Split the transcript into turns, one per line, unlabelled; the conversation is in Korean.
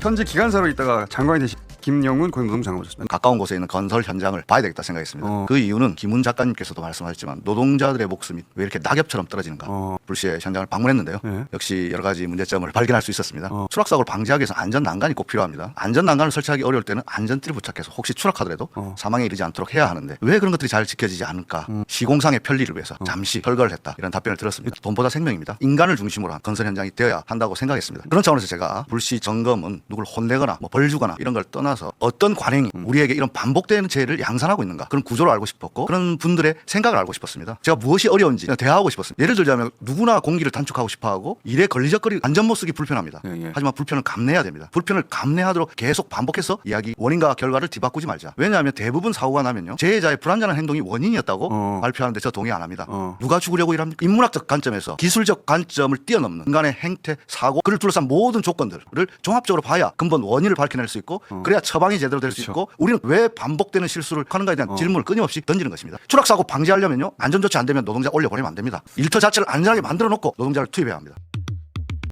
현재 기관사로 있다가 장관이 되신 김영훈 고용노동부 장관 오셨습니다.
가까운 곳에 있는 건설 현장을 봐야 되겠다 생각했습니다.
어.
그 이유는 김훈 작가님께서도 말씀하셨지만 노동자들의 목숨이 왜 이렇게 낙엽처럼 떨어지는가.
어.
불시에 현장을 방문했는데요.
네.
역시 여러 가지 문제점을 발견할 수 있었습니다.
어.
추락 사고를 방지하기 위해서 안전 난간이 꼭 필요합니다. 안전 난간을 설치하기 어려울 때는 안전띠를 부착해서 혹시 추락하더라도
어.
사망에 이르지 않도록 해야 하는데 왜 그런 것들이 잘 지켜지지 않을까?
음.
시공상의 편리를 위해서
어.
잠시 철거를 했다. 이런 답변을 들었습니다. 돈보다 생명입니다. 인간을 중심으로 한 건설 현장이 되어야 한다고 생각했습니다. 그런 차원에서 제가 불시 점검은 누굴 혼내거나 뭐 벌 주거나 이런 걸 떠나서 어떤 관행이
음.
우리에게 이런 반복되는 죄를 양산하고 있는가 그런 구조를 알고 싶었고 그런 분들의 생각을 알고 싶었습니다. 제가 무엇이 어려운지 대화하고 싶었습니다. 예를 들자면 누구나 공기를 단축하고 싶어하고 일에 걸리적거리 안전 못 쓰기 불편합니다.
예, 예.
하지만 불편을 감내해야 됩니다. 불편을 감내하도록 계속 반복해서 이야기 원인과 결과를 뒤바꾸지 말자. 왜냐하면 대부분 사고가 나면요 재해자의 불안전한 행동이 원인이었다고
어.
발표하는데 저 동의 안 합니다.
어.
누가 죽으려고 일합니까? 인문학적 관점에서 기술적 관점을 뛰어넘는 인간의 행태, 사고, 그를 둘러싼 모든 조건들을 종합적으로 봐야 근본 원인을 밝혀낼 수 있고 그래야 처방이 제대로 될수
그쵸.
있고 우리는 왜 반복되는 실수를 하는가에 대한
어.
질문을 끊임없이 던지는 것입니다. 추락 사고 방지하려면요 안전 조치 안 되면 노동자 올려보내면 안 됩니다. 일터 자체를 안전하게 만들어 놓고 노동자를 투입해야 합니다.